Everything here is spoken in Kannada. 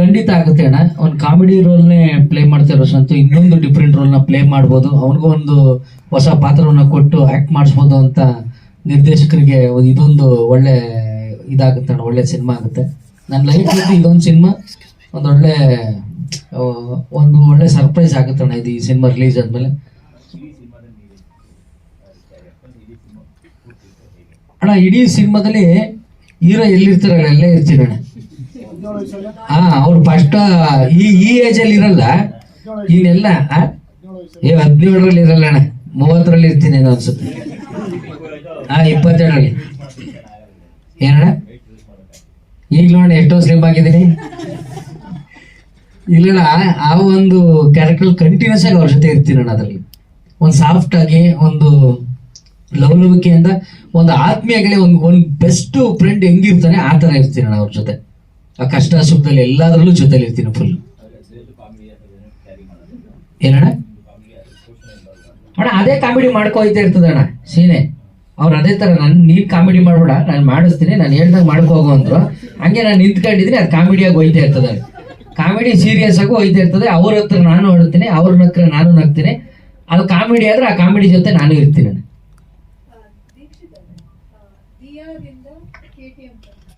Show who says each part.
Speaker 1: ಖಂಡಿತ ಆಗುತ್ತೆ ಅಣ್ಣ. ಒಂದು ಕಾಮಿಡಿ ರೋಲ್ನೇ ಪ್ಲೇ ಮಾಡ್ತಾ ಇರೋ ಸಂತು ಇನ್ನೊಂದು ಡಿಫ್ರೆಂಟ್ ರೋಲ್ನ ಪ್ಲೇ ಮಾಡ್ಬೋದು. ಅವನಿಗೂ ಒಂದು ಹೊಸ ಪಾತ್ರವನ್ನ ಕೊಟ್ಟು ಆಕ್ಟ್ ಮಾಡಿಸ್ಬೋದು ಅಂತ ನಿರ್ದೇಶಕರಿಗೆ ಇದೊಂದು ಒಳ್ಳೆ ಇದಾಗುತ್ತೆ ಅಣ್ಣ ಒಳ್ಳೆ ಸಿನಿಮಾ ಆಗುತ್ತೆ. ನನ್ನ ಲೈಫ್ ಇದೊಂದು ಸಿನಿಮಾ ಒಂದು ಒಳ್ಳೆ ಒಂದು ಒಳ್ಳೆ ಸರ್ಪ್ರೈಸ್ ಆಗುತ್ತೆ ಅಣ್ಣ ಇದು ಈ ಸಿನಿಮಾ ರಿಲೀಸ್ ಆದ್ಮೇಲೆ. ಅಣ್ಣ ಇಡೀ ಸಿನಿಮಾದಲ್ಲಿ ಹೀರೋ ಎಲ್ಲಿರ್ತಾರೆ ಅಣ್ಣ, ಎಲ್ಲೇ ಇರ್ತೀನಿ ಹಾ, ಅವ್ರು ಫಸ್ಟ್ ಈ ಈ ಏಜ್ ಅಲ್ಲಿ ಇರಲ್ಲ. ಇನ್ನೆಲ್ಲ ಆ? ಏ, ಹದಿನೇಳರಲ್ಲಿ ಇರಲ್ಲ ಅಣ್ಣ. ಮೂವತ್ತರಲ್ಲಿ ಇರ್ತೀನಿ ಅನ್ಸುತ್ತೆ ಹಾ ಇಪ್ಪತ್ತೆರಡರಲ್ಲಿ ಏನಣ್ಣ? ಈಗ ಅಣ್ಣ ಎಷ್ಟೋ ಸ್ಲಿಮ್ ಆಗಿದ್ದೀನಿ. ಇಲ್ಲಣ್ಣ, ಆ ಒಂದು ಕ್ಯಾರೆಕ್ಟರ್ ಕಂಟಿನ್ಯೂಸ್ ಆಗಿ ಅವ್ರ ಜೊತೆ ಇರ್ತೀನಿ ಅಣ್ಣ ಅದರಲ್ಲಿ. ಒಂದು ಸಾಫ್ಟ್ ಆಗಿ, ಒಂದು ಲವಲವಿಕೆಯಿಂದ, ಒಂದು ಆತ್ಮೀಯಗಳೇ ಒಂದು ಒಂದು ಬೆಸ್ಟ್ ಫ್ರೆಂಡ್ ಹೆಂಗಿರ್ತಾನೆ, ಆ ಥರ ಇರ್ತೀನಿ ಅಣ್ಣ ಅವ್ರ ಜೊತೆ. ಆ ಕಷ್ಟ ಸುಖದಲ್ಲಿ ಎಲ್ಲಾದ್ರಲ್ಲೂ ಜೊತೆಲಿ ಇರ್ತೀನಿ ಫುಲ್ ಏನಣ್ಣ? ಅಣ್ಣ, ಅದೇ ಕಾಮಿಡಿ ಮಾಡ್ಕೋಯ್ತಾ ಇರ್ತದಣ್ಣ ಸೀನೆ. ಅವ್ರು ಅದೇ ತರ ನನ್, ನೀನ್ ಕಾಮಿಡಿ ಮಾಡ್ಬೇಡ, ನಾನು ಮಾಡಿಸ್ತೀನಿ, ನಾನು ಹೇಳ್ದಂಗೆ ಮಾಡ್ಕೋಗು ಅಂದ್ರು. ಹಂಗೆ ನಾನು ನಿಂತ್ಕೊಂಡಿದ್ರೆ ಅದು ಕಾಮಿಡಿಯಾಗಿ ಹೋಯ್ತಾ ಇರ್ತದೆ. ಕಾಮಿಡಿ ಸೀರಿಯಸ್ ಆಗೂ ಹೋಯ್ತಾ ಇರ್ತದೆ, ಅವ್ರ ಹತ್ರ ನಾನು ಹೊಡ್ತೀನಿ ಅವ್ರ ಹತ್ರ ನಾನು ನಗ್ತೀನಿ. ಅದು ಕಾಮಿಡಿ ಆದ್ರೆ ಆ ಕಾಮಿಡಿ ಜೊತೆ ನಾನು ಇರ್ತೀನಿ.